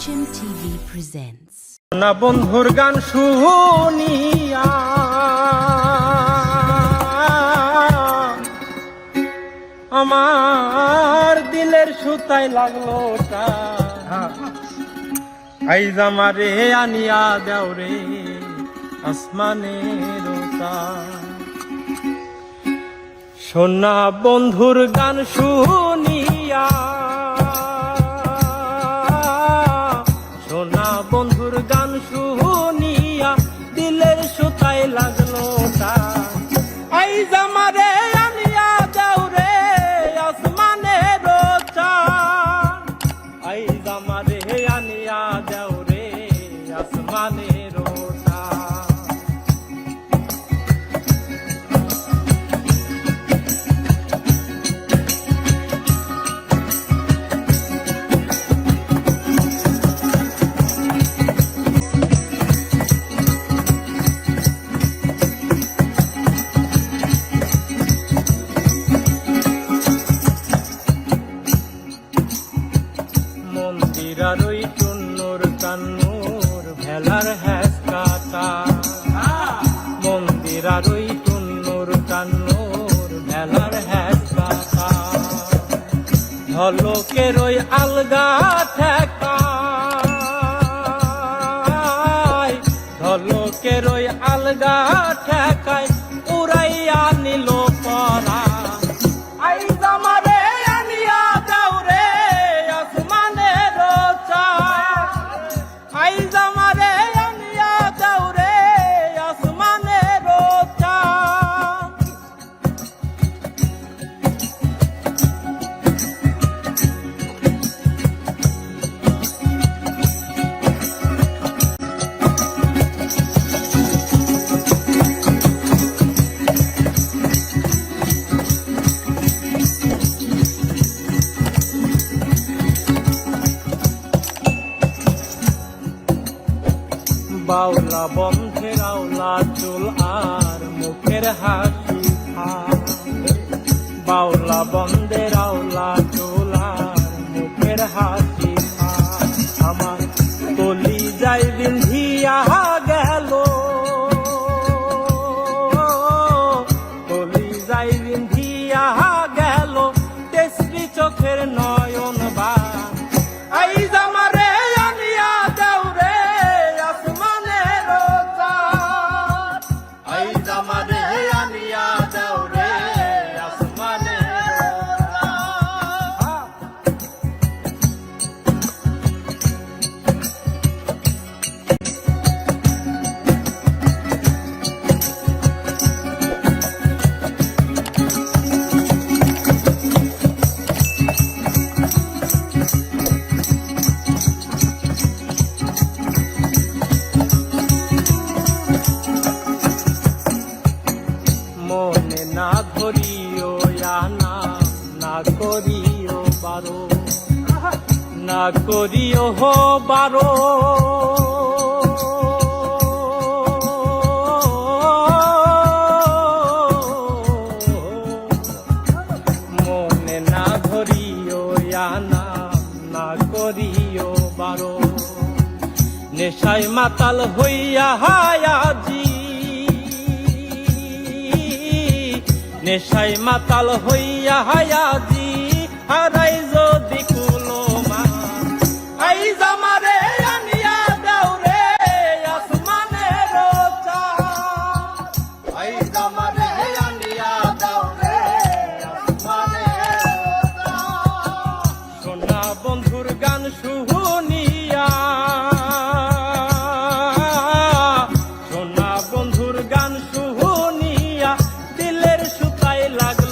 HMTV presents. না বন্ধুর গান শুনিয়া। আমার দিলের সুতায় লাগল আইজ আমারে আনিয়া দেও রে আসমানের সোনা বন্ধুর গান শুনিয়া ঝলকের ওই আলগা ঠেকা। ঝলকের ওই আলগা ঠেকায় বাউলা বন্ধের আওলা চুল আর মুখের হাসি বাউলা বন্ধের আওলা চুল আর মুখের হাসি না করিও হো বারো। মনে না ধরিও না না করিও বারো। নেশায় মাতাল হইয়া হায়াজি নেশায় মাতাল হইয়া হায়াজি হারাই বন্ধুর গান শুনিয়া। সোনা বন্ধুর গান শুনিয়া দিলের সুতায় লাগল